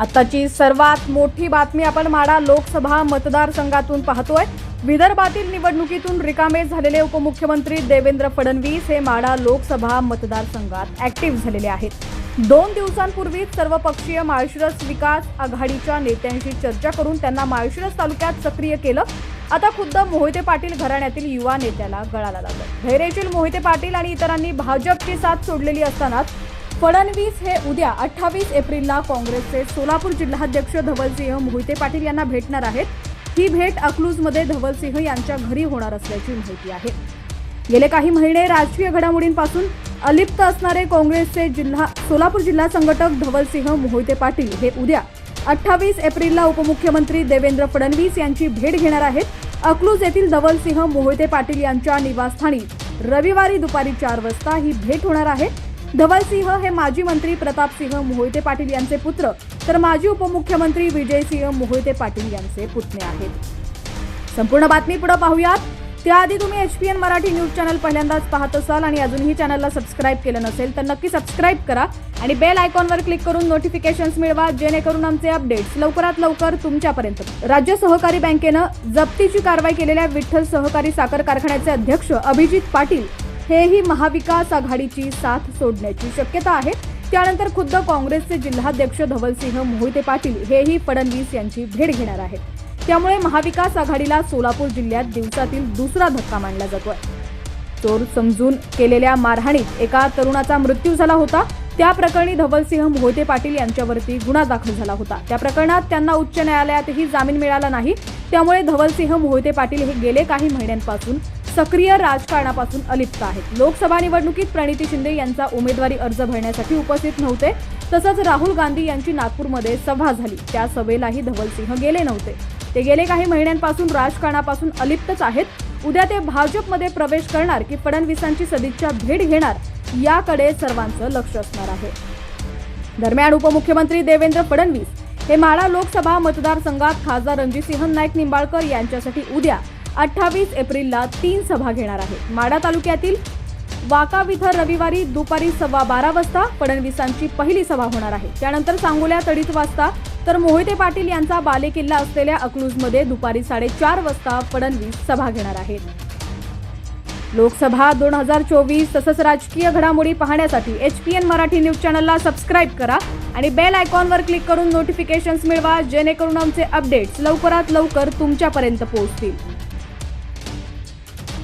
आताची सर्वात मोठी बातमी आपण माडा लोकसभा मतदारसंघातून पाहतोय. विदर्भातील निवडणुकीतून रिकामे झालेले उपमुख्यमंत्री देवेंद्र फडणवीस हे माडा लोकसभा मतदारसंघात ऍक्टिव्ह झालेले आहेत. दोन दिवसांपूर्वीच सर्वपक्षीय माळशिरस विकास आघाडीच्या नेत्यांशी चर्चा करून त्यांना माळशिरस तालुक्यात सक्रिय केलं. आता खुद्द मोहिते पाटील घराण्यातील युवा नेत्याला गळाला लागलं. धैर्यशील मोहिते पाटील आणि इतरांनी भाजपची साथ सोडलेली असतानाच फडणवीस हे उद्या अठ्ठावीस एप्रिलला काँग्रेसचे सोलापूर जिल्हाध्यक्ष धवलसिंह मोहिते पाटील यांना भेटणार आहेत. ही भेट अकलूजमध्ये धवलसिंह यांच्या घरी होणार असल्याची माहिती आहे. गेले काही महिने राजकीय घडामोडींपासून अलिप्त असणारे काँग्रेसचे जिल्हा सोलापूर जिल्हा संघटक धवलसिंह मोहिते पाटील हे उद्या अठ्ठावीस एप्रिलला उपमुख्यमंत्री देवेंद्र फडणवीस यांची भेट घेणार आहेत. अकलूज येथील धवलसिंह मोहिते पाटील यांच्या निवासस्थानी रविवारी दुपारी चार वाजता ही भेट होणार आहे. धवलसिंह हे माजी मंत्री प्रतापसिंह मोहिते पाटील यांचे पुत्र. तर माजी उपमुख्यमंत्री विजयसिंह मोहिते पाटील यांचे पुतणे आहेत. संपूर्ण बातमी पुढे पाहूयात. त्याआधी तुम्ही H P N Marathi news channel पहिल्यांदाच पाहत असाल आणि अजूनही चॅनलला सबस्क्राईब केलं नसेल तर नक्की सबस्क्राईब करा आणि बेल आयकॉनवर क्लिक करून नोटिफिकेशन्स मिळवा जेणेकरून आमचे अपडेट्स लवकरात लवकर तुमच्यापर्यंत राज्य सहकारी बँकेनं जप्तीची कारवाई केलेल्या विठ्ठल सहकारी साखर कारखान्याचे अध्यक्ष अभिजित पाटील हेही महाविकास आघाडीची साथ सोडण्याची शक्यता आहे. त्यानंतर खुद्द काँग्रेसचे जिल्हाध्यक्ष धवलसिंह मोहिते पाटील हेही फडणवीस यांची भेट घेणार आहेत. त्यामुळे महाविकास आघाडीला सोलापूर जिल्ह्यात दिवसातील दुसरा धक्का मानला जातोय. चोर समजून केलेल्या मारहाणीत एका तरुणाचा मृत्यू झाला होता. त्या प्रकरणी धवलसिंह मोहिते पाटील यांच्यावरती गुन्हा दाखल झाला होता. त्या प्रकरणात त्यांना उच्च न्यायालयातही जामीन मिळाला नाही. त्यामुळे धवलसिंह मोहिते पाटील हे गेले काही महिन्यांपासून सक्रिय राजकारणापासून अलिप्त आहेत. लोकसभा निवडणुकीत प्रणिती शिंदे यांचा उमेदवारी अर्ज भरण्यासाठी उपस्थित नव्हते. तसंच राहुल गांधी यांची नागपूरमध्ये सभा झाली. त्या सभेलाही धवलसिंह गेले नव्हते. ते गेले काही महिन्यांपासून राजकारणापासून अलिप्तच आहेत. उद्या ते भाजपमध्ये प्रवेश करणार की फडणवीसांची सदिच्छा भेट घेणार याकडे सर्वांचं लक्ष असणार आहे. दरम्यान उपमुख्यमंत्री देवेंद्र फडणवीस हे माळा लोकसभा मतदारसंघात खासदार रणजितसिंह नाईक निंबाळकर यांच्यासाठी उद्या अठ्ठावीस एप्रिलला तीन सभा घेणार आहे. माडा तालुक्यातील वाकाव इथं रविवारी दुपारी सव्वा बारा वाजता फडणवीसांची पहिली सभा होणार आहे. त्यानंतर सांगोल्यात अडीच वाजता तर मोहिते पाटील यांचा बालेकिल्ला असलेल्या अकलूजमध्ये दुपारी साडेचार वाजता फडणवीस सभा घेणार आहेत लोकसभा दोन हजार चोवीस तसंच राजकीय घडामोडी पाहण्यासाठी H P N Marathi news चॅनलला सबस्क्राईब करा आणि बेल आयकॉनवर क्लिक करून नोटिफिकेशन्स मिळवा जेणेकरून आमचे अपडेट्स लवकरात लवकर तुमच्यापर्यंत पोहोचतील.